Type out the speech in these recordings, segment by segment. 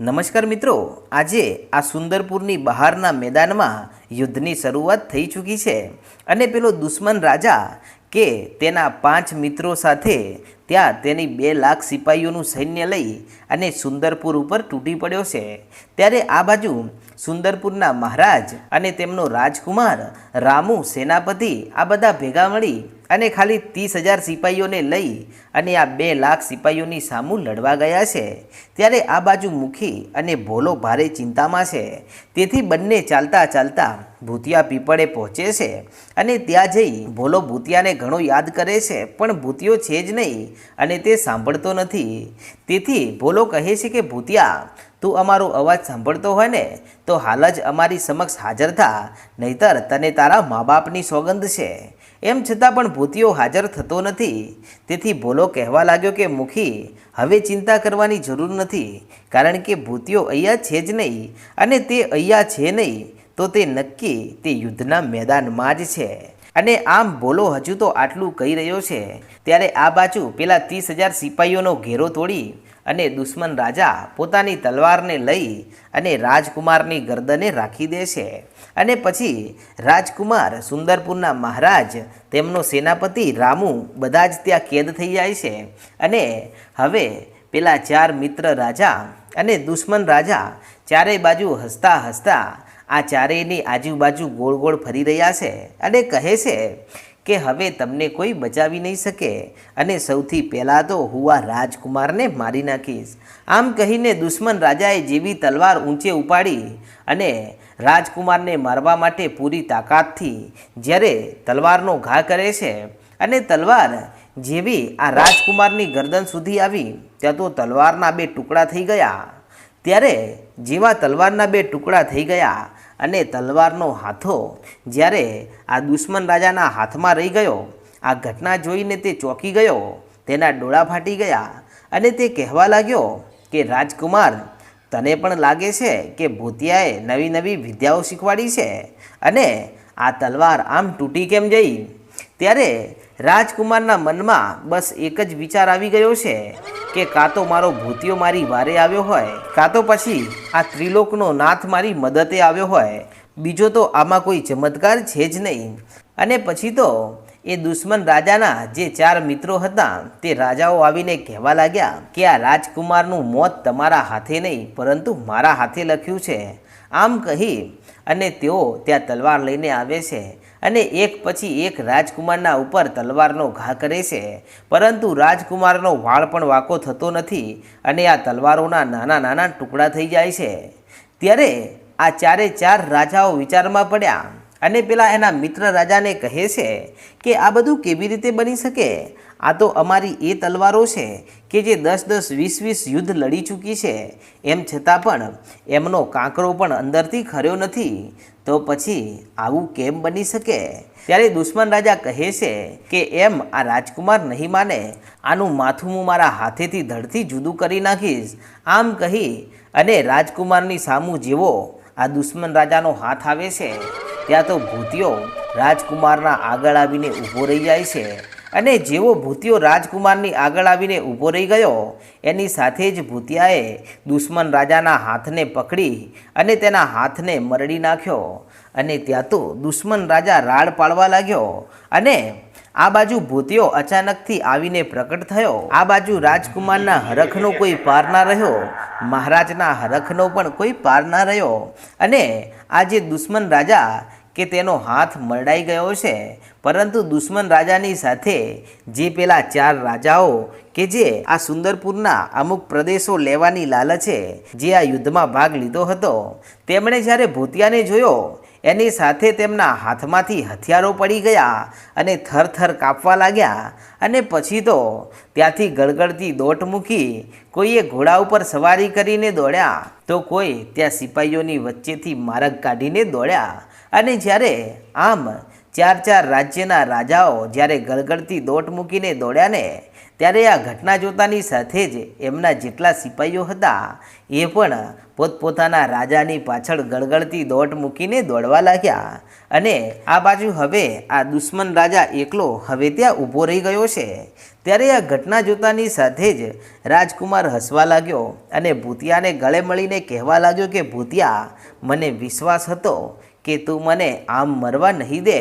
નમસ્કાર મિત્રો, આજે આ સુંદરપુરની બહારના મેદાનમાં યુદ્ધની શરૂઆત થઈ ચૂકી છે અને પેલો દુશ્મન રાજા કે તેના પાંચ મિત્રો સાથે ત્યાં તેની બે લાખ સિપાહીઓનું સૈન્ય લઈ અને સુંદરપુર ઉપર તૂટી પડ્યો છે. ત્યારે આ બાજુ સુંદરપુરના મહારાજ અને તેમનો રાજકુમાર, રામુ સેનાપતિ આ બધા ભેગા મળી અને ખાલી ત્રીસ હજાર સિપાહીઓને લઈ અને આ બે લાખ સિપાહીઓની સામું લડવા ગયા છે. ત્યારે આ બાજુ મુખી અને ભોલો ભારે ચિંતામાં છે. તેથી બંને ચાલતા ચાલતા ભૂતિયા પીપળે પહોંચે છે અને ત્યાં જઈ ભોલો ભૂતિયાને ઘણો યાદ કરે છે, પણ ભૂતિયો છે જ નહીં અને તે સાંભળતો નથી. તેથી ભોલો કહે છે કે, ભૂતિયા, તું અમારો અવાજ સાંભળતો હોય ને, તો હાલ જ અમારી સમક્ષ હાજર થા, નહીતર તને તારા મા બાપની સોગંદ છે. એમ છતાં પણ ભૂતિયો હાજર થતો નથી. તેથી ભોલો કહેવા લાગ્યો કે, મુખી, હવે ચિંતા કરવાની જરૂર નથી, કારણ કે ભૂતિયો અહીંયા છે જ નહીં અને તે અહીંયા છે નહીં, તો તે નક્કી તે યુદ્ધના મેદાનમાં જ છે. અને આમ બોલો હજુ તો આટલું કહી રહ્યો છે. ત્યારે આ બાજુ પેલા ત્રીસ હજાર સિપાહીઓનો ઘેરો તોડી અને દુશ્મન રાજા પોતાની તલવારને લઈ અને રાજકુમારની ગરદને રાખી દે છે. અને પછી રાજકુમાર સુંદરપુરના મહારાજ, તેમનો સેનાપતિ રામુ બધા જ ત્યાં કેદ થઈ જાય છે. અને હવે પેલા ચાર મિત્ર રાજા અને દુશ્મન રાજા ચારેય બાજુ હસતા હસતા આ ચારેયની આજુબાજુ ગોળ ગોળ ફરી રહ્યા છે અને કહે છે કે હવે તમને કોઈ બચાવી નહીં શકે અને સૌથી પહેલાં તો હું આ રાજકુમારને મારી નાખીશ. આમ કહીને દુશ્મન રાજાએ જેવી તલવાર ઊંચે ઉપાડી અને રાજકુમારને મારવા માટે પૂરી તાકાતથી જ્યારે તલવારનો ઘા કરે છે અને તલવાર જેવી આ રાજકુમારની ગરદન સુધી આવી, ત્યાં તો તલવારના બે ટુકડા થઈ ગયા. ત્યારે જેવા તલવારના બે ટુકડા થઈ ગયા અને તલવારનો હાથો જ્યારે આ દુશ્મન રાજાના હાથમાં રહી ગયો, આ ઘટના જોઈને તે ચોંકી ગયો, તેના ડોળા ફાટી ગયા અને તે કહેવા લાગ્યો કે, રાજકુમાર તને પણ લાગે છે કે ભૂતિયાએ નવી નવી વિદ્યાઓ શીખવાડી છે? અને આ તલવાર આમ તૂટી કેમ જઈ? ત્યારે રાજકુમારના મનમાં બસ એક જ વિચાર આવી ગયો છે કે કાં તો મારો ભૂતિયો મારી વારે આવ્યો હોય, કાં તો પછી આ ત્રિલોકનો નાથ મારી મદદે આવ્યો હોય. બીજો તો આમાં કોઈ ચમત્કાર છે જ નહીં. અને પછી તો એ દુશ્મન રાજાના જે ચાર મિત્રો હતા, તે રાજાઓ આવીને કહેવા લાગ્યા કે આ રાજકુમારનું મોત તમારા હાથે નહીં, પરંતુ મારા હાથે લખ્યું છે. આમ કહી અને તેઓ ત્યાં તલવાર લઈને આવે છે અને એક પછી એક રાજકુમારના ઉપર તલવારનો ઘા કરે છે. પરંતુ રાજકુમારનો વાળ પણ વાંકો થતો નથી અને આ તલવારોના નાના નાના ટુકડા થઈ જાય છે. ત્યારે આ ચારે ચાર રાજાઓ વિચારમાં પડ્યા અને પેલા એના મિત્ર રાજાને કહે છે કે આ બધું કેવી રીતે બની શકે? આ તો અમારી એ તલવારો છે કે જે દસ દસ વીસ વીસ યુદ્ધ લડી ચૂકી છે. એમ છતાં પણ એમનો કાંકરો પણ અંદરથી ખર્યો નથી. તો પછી આવું કેમ બની શકે? ત્યારે દુશ્મન રાજા કહે છે કે એમ આ રાજકુમાર નહીં માને. આનું માથું હું મારા હાથેથી ધડથી જુદું કરી નાખીશ. આમ કહી અને રાજકુમારની સામું જેવો આ દુશ્મન રાજાનો હાથ આવે છે. ત્યાં તો ભૂતિયો રાજકુમારના આગળ આવીને ઊભો રહી જાય છે. અને જેવો ભૂતિયો રાજકુમારની આગળ આવીને ઊભો રહી ગયો, એની સાથે જ ભૂતિયાએ દુશ્મન રાજાના હાથને પકડી અને તેના હાથને મરડી નાખ્યો. અને ત્યાં તો દુશ્મન રાજા રાડ પાડવા લાગ્યો અને આ બાજુ ભૂતિયો અચાનકથી આવીને પ્રકટ થયો. આ બાજુ રાજકુમારના હરખનો કોઈ પાર ના રહ્યો, મહારાજના હરખનો પણ કોઈ પાર ના રહ્યો. અને આ જે દુશ્મન રાજા કે તેનો હાથ મરડાઈ ગયો છે, પરંતુ દુશ્મન રાજાની સાથે જે પેલા ચાર રાજાઓ કે જે આ સુંદરપુરના અમુક પ્રદેશો લેવાની લાલચે જે આ યુદ્ધમાં ભાગ લીધો હતો, તેમણે જ્યારે ભૂતિયાને જોયો એની સાથે તેમના હાથમાંથી હથિયારો પડી ગયા અને થરથર કાપવા લાગ્યા અને પછી તો ત્યાંથી ગળગળતી દોટ મૂકી કોઈએ ઘોડા ઉપર સવારી કરીને દોડ્યા તો કોઈ ત્યાં સિપાહીઓની વચ્ચેથી માર્ગ કાઢીને દોડ્યા અને જ્યારે આમ ચાર ચાર રાજ્યના રાજાઓ જ્યારે ગળગળતી દોટ મૂકીને દોડ્યા ને ત્યારે આ ઘટના જોતાની સાથે જ એમના જેટલા સિપાહીઓ હતા, એ પણ પોતપોતાના રાજાની પાછળ ગળગળતી દોટ મૂકીને દોડવા લાગ્યા. અને આ બાજુ હવે આ દુશ્મન રાજા એકલો હવે ત્યાં ઊભો રહી ગયો છે. ત્યારે આ ઘટના જોતાની સાથે જ રાજકુમાર હસવા લાગ્યો અને ભૂતિયાને ગળે મળીને કહેવા લાગ્યો કે, ભૂતિયા, મને વિશ્વાસ હતો કે તું મને આમ મરવા નહીં દે.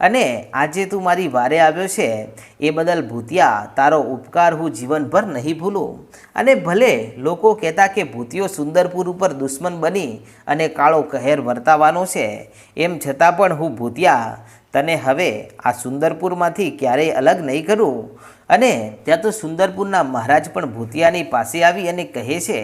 અને આજે તું મારી વારે આવ્યો છે, એ બદલ ભૂતિયા, તારો ઉપકાર હું જીવનભર નહીં ભૂલું. અને ભલે લોકો કહેતા કે ભૂતિયો સુંદરપુર ઉપર દુશ્મન બની અને કાળો કહેર વર્તાવાનો છે, એમ છતાં પણ હું ભૂતિયા, તને હવે આ સુંદરપુરમાંથી ક્યારેય અલગ નહીં કરું. અને ત્યાં તો સુંદરપુરના મહારાજ પણ ભૂતિયાની પાસે આવી અને કહે છે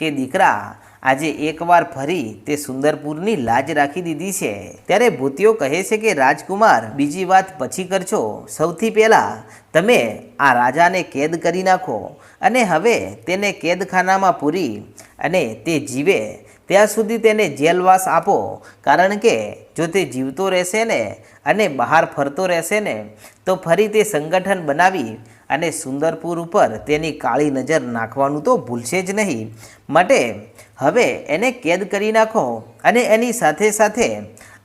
કે દીકરા, આજે એકવાર ફરી તે સુંદરપુરની લાજ રાખી દીધી છે. ત્યારે ભૂતિયો કહે છે કે, રાજકુમાર, બીજી વાત પછી કરશો સૌથી પહેલાં તમે આ રાજાને કેદ કરી નાખો અને હવે તેને કેદખાનામાં પૂરી અને તે જીવે. ત્યાં સુધી તેને જેલવાસ આપો, કારણ કે જો તે જીવતો રહેશે ને અને બહાર ફરતો રહેશે ને, તો ફરી તે સંગઠન બનાવી અને સુંદરપુર ઉપર તેની કાળી નજર નાખવાનું તો ભૂલશે જ નહીં. માટે હવે એને કેદ કરી નાખો અને એની સાથે સાથે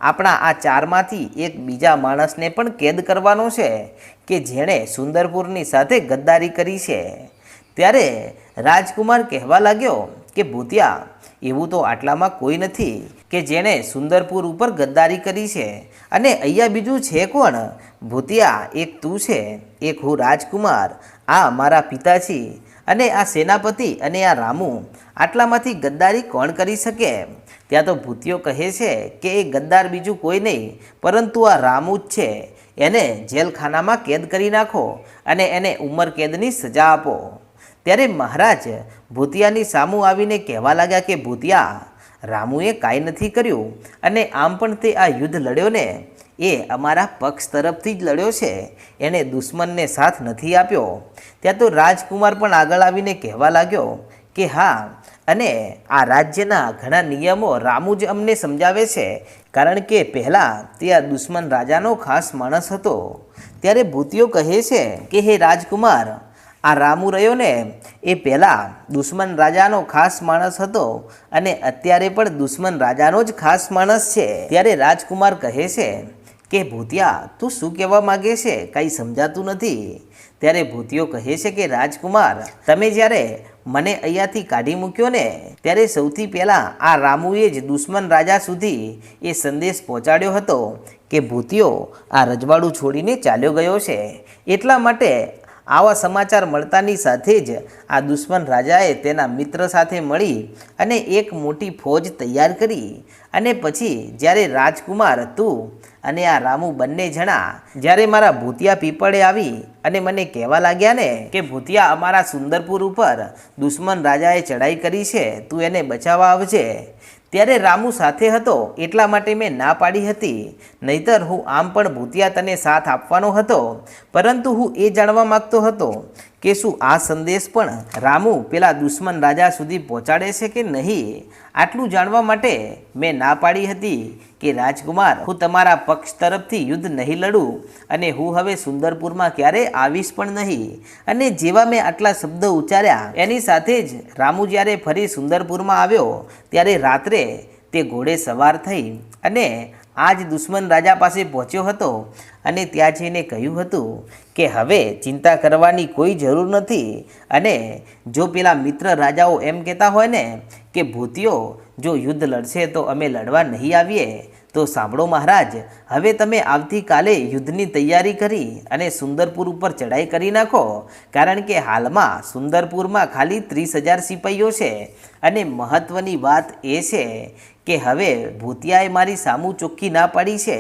આપણા આ ચારમાંથી એક બીજા માણસને પણ કેદ કરવાનો છે કે જેણે સુંદરપુરની સાથે ગદ્દારી કરી છે. ત્યારે રાજકુમાર કહેવા લાગ્યો કે, ભૂતિયા, એવું તો આટલામાં કોઈ નથી. કે જેણે સુંદરપુર ઉપર ગદ્દારી કરી છે? અને અહીંયા બીજું છે કોણ? ભૂતિયા, એક તું છે, એક હું રાજકુમાર, આ મારા પિતાજી, અને આ સેનાપતિ અને આ રામુ. આટલામાંથી ગદ્દારી કોણ કરી શકે? ત્યાં તો ભૂતિયો કહે છે કે એ ગદ્દાર બીજું કોઈ નહીં, પરંતુ આ રામુ જ છે. એને જેલખાનામાં કેદ કરી નાખો અને એને ઉંમર કેદની સજા આપો. ત્યારે મહારાજ ભૂતિયાની સામું આવીને કહેવા લાગ્યા કે, ભૂતિયા રામુએ કાંઈ નથી કર્યું અને આમ પણ તે આ યુદ્ધ લડ્યો ને એ અમારા પક્ષ તરફથી જ લડ્યો છે. એણે દુશ્મનને સાથ નથી આપ્યો. ત્યાં તો રાજકુમાર પણ આગળ આવીને કહેવા લાગ્યો કે હા, અને આ રાજ્યના ઘણા નિયમો રામુ જ અમને સમજાવે છે. કારણ કે પહેલાં તે આ દુશ્મન રાજાનો ખાસ માણસ હતો. ત્યારે ભૂતિયો કહે છે કે, હે રાજકુમાર આ રામુ રહ્યો ને એ પહેલાં દુશ્મન રાજાનો ખાસ માણસ હતો અને અત્યારે પણ દુશ્મન રાજાનો જ ખાસ માણસ છે. ત્યારે રાજકુમાર કહે છે કે, ભૂતિયા, તું શું કહેવા માગે છે? કાંઈ સમજાતું નથી. ત્યારે ભૂતિયો કહે છે કે, રાજકુમાર, તમે જ્યારે મને અહીંયાથી કાઢી મૂક્યો ને, ત્યારે સૌથી પહેલાં આ રામુએ જ દુશ્મન રાજા સુધી એ સંદેશ પહોંચાડ્યો હતો કે, ભૂતિયો, આ રજવાડું છોડીને ચાલ્યો ગયો છે. એટલા માટે આવા સમાચાર મળતાની સાથે જ આ દુશ્મન રાજાએ તેના મિત્ર સાથે મળી અને એક મોટી ફોજ તૈયાર કરી અને પછી જ્યારે રાજકુમાર તું અને આ રામુ બંને જણા, જ્યારે મારા ભૂતિયા પીપળે આવી અને મને કહેવા લાગ્યા ને કે, ભૂતિયા, અમારા સુંદરપુર ઉપર દુશ્મન રાજાએ ચડાઈ કરી છે, તું એને બચાવવા આવજે. ત્યારે રામુ સાથે હતો, એટલા માટે મેં ના પાડી હતી. નહીતર હું આમ પણ ભૂતિયા તને સાથ આપવાનો હતો. પરંતુ હું એ જાણવા માગતો હતો કે શું આ સંદેશ પણ રામુ પેલા દુશ્મન રાજા સુધી પહોંચાડે છે કે નહીં? આટલું જાણવા માટે મેં ના પાડી હતી. કે રાજકુમાર, હું તમારા પક્ષ તરફથી યુદ્ધ નહીં લડું અને હું હવે સુંદરપુરમાં ક્યારે આવીશ પણ નહીં. અને જેવા મેં આટલા શબ્દ ઉચ્ચાર્યા, એની સાથે જ રામુ જ્યારે ફરી સુંદરપુરમાં આવ્યો, ત્યારે રાત્રે તે ઘોડે સવાર થઈ અને આજ દુશ્મન રાજા પાસે પહોંચ્યો હતો અને ત્યાં જઈને કહ્યું હતું કે હવે ચિંતા કરવાની કોઈ જરૂર નથી અને જો પેલા મિત્ર રાજાઓ એમ કહેતા હોય ને કે ભૂતિયો જો યુદ્ધ લડશે તો અમે લડવા નહીં આવીએ, તો સાંભળો મહારાજ, હવે તમે આવતીકાલે યુદ્ધની તૈયારી કરી અને સુંદરપુર ઉપર ચડાઈ કરી નાખો, કારણ કે હાલમાં સુંદરપુરમાં ખાલી ત્રીસ હજાર સિપાહીઓ છે અને મહત્ત્વની વાત એ છે કે હવે ભૂતિયાએ મારી સામું ચોખ્ખી ના પાડી છે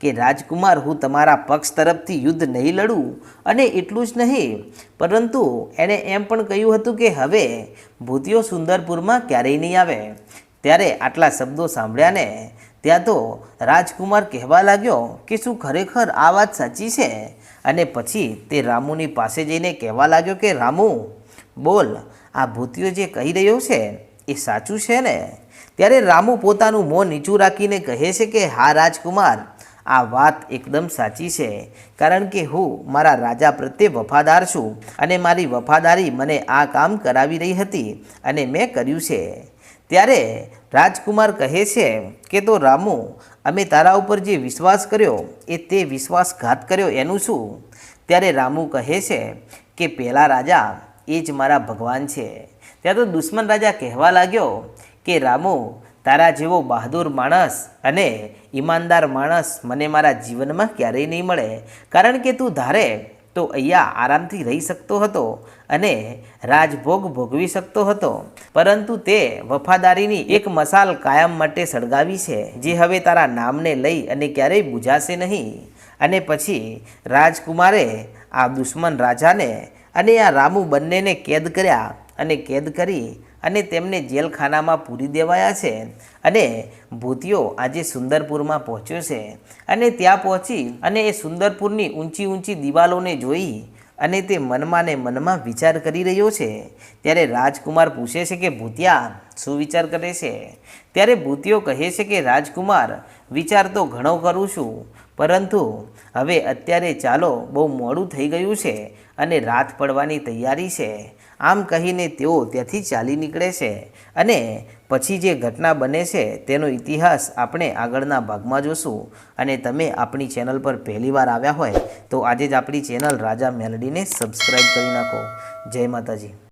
કે રાજકુમાર હું તમારા પક્ષ તરફથી યુદ્ધ નહીં લડું? અને એટલું જ નહીં, પરંતુ એણે એમ પણ કહ્યું હતું કે હવે ભૂતિયો સુંદરપુરમાં ક્યારેય નહીં આવે. ત્યારે આટલા શબ્દો સાંભળ્યાને ત્યાં તો રાજકુમાર કહેવા લાગ્યો કે શું ખરેખર આ વાત સાચી છે? અને પછી તે રામુની પાસે જઈને કહેવા લાગ્યો કે, રામુ, બોલ, આ ભૂતિયો જે કહી રહ્યો છે એ સાચું છે ને? ત્યારે રામુ પોતાનું મોં નીચું રાખીને કહે છે કે, હા, રાજકુમાર, આ વાત એકદમ સાચી છે. કારણ કે હું મારા રાજા પ્રત્યે વફાદાર છું અને મારી વફાદારી મને આ કામ કરાવી રહી હતી અને મેં કર્યું છે. ત્યારે રાજકુમાર કહે છે કે, તો રામુ, અમે તારા ઉપર જે વિશ્વાસ કર્યો, એ તે વિશ્વાસઘાત કર્યો એનું શું? ત્યારે રામુ કહે છે કે પહેલાં રાજા એ જ મારા ભગવાન છે. ત્યાં તો દુશ્મન રાજા કહેવા લાગ્યો કે રામુ, તારા જેવો બહાદુર માણસ અને ઈમાનદાર માણસ મને મારા જીવનમાં ક્યારેય નહીં મળે. કારણ કે તું ધારે તો અહીંયા આરામથી રહી શકતો હતો અને રાજભોગ ભોગવી શકતો હતો. પરંતુ તે વફાદારીની એક મસાલ કાયમ માટે સળગાવી છે, જે હવે તારા નામને લઈ અને ક્યારેય બુઝાશે નહીં. અને પછી રાજકુમારે આ દુશ્મન રાજાને અને આ રામુ બંનેને કેદ કર્યા અને કેદ કરી અને તેમને જેલખાનામાં પૂરી દેવાયા છે. અને ભૂતિયો આજે સુંદરપુરમાં પહોંચ્યો છે. અને ત્યાં પહોંચી અને એ સુંદરપુરની ઊંચી ઊંચી દિવાલોને જોઈ અને તે મનમાં ને મનમાં વિચાર કરી રહ્યો છે. ત્યારે રાજકુમાર પૂછે છે કે, ભૂતિયા, શું વિચાર કરે છે? ત્યારે ભૂતિયો કહે છે કે, રાજકુમાર, વિચાર તો ઘણો કરું છું. પરંતુ હવે અત્યારે ચાલો બહુ મોડું થઈ ગયું છે અને રાત પડવાની તૈયારી છે. આમ કહીને તેઓ ત્યાંથી ચાલી નીકળે છે અને પછી જે ઘટના બને છે તેનો ઇતિહાસ આપણે આગળના ભાગમાં જોશું. અને તમે આપણી ચેનલ પર પહેલીવાર આવ્યા હોય તો આજે જ આપણી ચેનલ રાજા મેલડીને સબસ્ક્રાઈબ કરી નાખો. જય માતાજી.